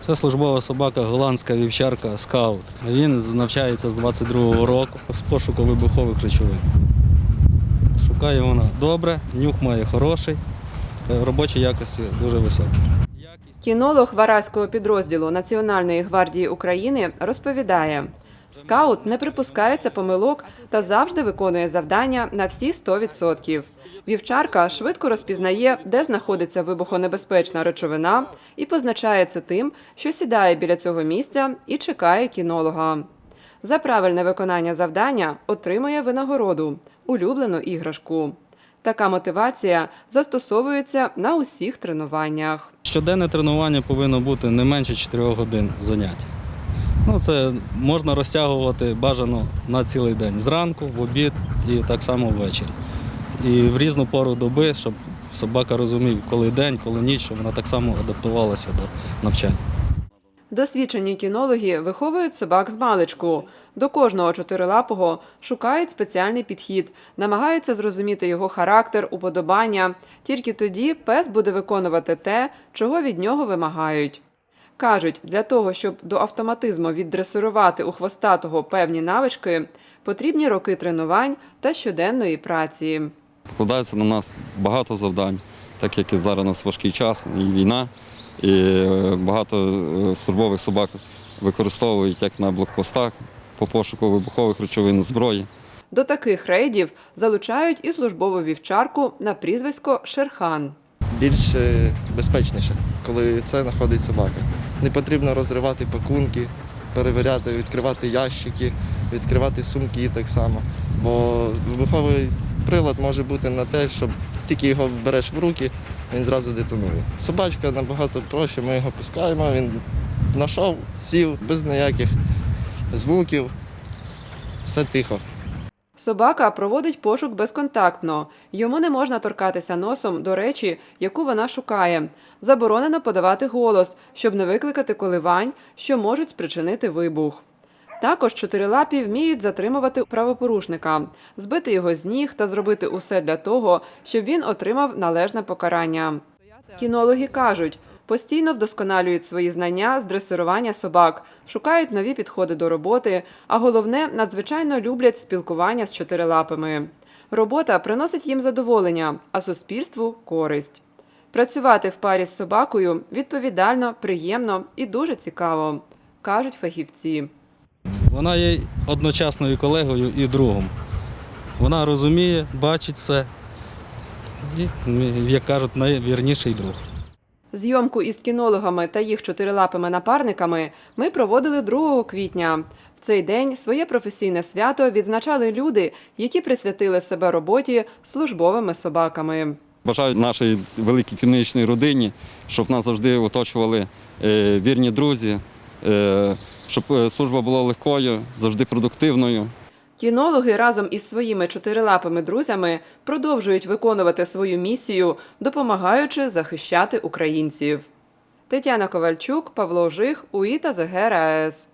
Це службова собака, голландська вівчарка скаут. Він навчається з 22-го року з пошуку вибухових речовин. Шукає вона добре, нюх має хороший, е, робочі якості дуже високі. Кінолог Вараського підрозділу Національної гвардії України розповідає, скаут не припускається помилок та завжди виконує завдання на всі 100%. Вівчарка швидко розпізнає, де знаходиться вибухонебезпечна речовина, і позначає це тим, що сідає біля цього місця і чекає кінолога. За правильне виконання завдання отримує винагороду улюблену іграшку. Така мотивація застосовується на усіх тренуваннях. Щоденне тренування повинно бути не менше 4 годин занять. Ну, це можна розтягувати бажано на цілий день зранку, в обід і так само ввечері. І в різну пору доби, щоб собака розумів, коли день, коли ніч, щоб вона так само адаптувалася до навчання. Досвідчені кінологи виховують собак з маличку. До кожного чотирилапого шукають спеціальний підхід, намагаються зрозуміти його характер, уподобання. Тільки тоді пес буде виконувати те, чого від нього вимагають. Кажуть, для того, щоб до автоматизму віддресирувати у хвостатого певні навички, потрібні роки тренувань та щоденної праці. Покладається на нас багато завдань, так як і зараз у нас важкий час, і війна, і е, багато е, службових собак використовують як на блокпостах по пошуку вибухових речовин зброї. До таких рейдів залучають і службову вівчарку на прізвисько Шерхан. більш е, безпечніше, коли це знаходить собака. Не потрібно розривати пакунки, перевіряти, відкривати ящики, відкривати сумки так само. Бо вибуховий прилад може бути на те, щоб тільки його береш в руки, він зразу детонує. Собачка набагато проще, ми його пускаємо, він знайшов, сів без ніяких звуків, все тихо. Собака проводить пошук безконтактно. Йому не можна торкатися носом до речі, яку вона шукає. Заборонено подавати голос, щоб не викликати коливань, що можуть спричинити вибух. Також чотирилапі вміють затримувати правопорушника, збити його з ніг та зробити усе для того, щоб він отримав належне покарання. Кінологи кажуть, постійно вдосконалюють свої знання з дресирування собак, шукають нові підходи до роботи, а головне, надзвичайно люблять спілкування з чотирилапими. Робота приносить їм задоволення, а суспільству користь. Працювати в парі з собакою відповідально, приємно і дуже цікаво, кажуть фахівці. Вона є одночасно і колегою, і другом. Вона розуміє, бачить все. І, як кажуть, найвірніший друг. Зйомку із кінологами та їх чотирилапими напарниками ми проводили 2 квітня. В цей день своє професійне свято відзначали люди, які присвятили себе роботі службовими собаками. Бажаю нашій великій кінічній родині, щоб нас завжди оточували е, вірні друзі, е, щоб е, служба була легкою, завжди продуктивною. Кінологи разом із своїми чотирилапими друзями продовжують виконувати свою місію, допомагаючи захищати українців. Тетяна Ковальчук, Павло Жих, УІТА ЗГРАЕС.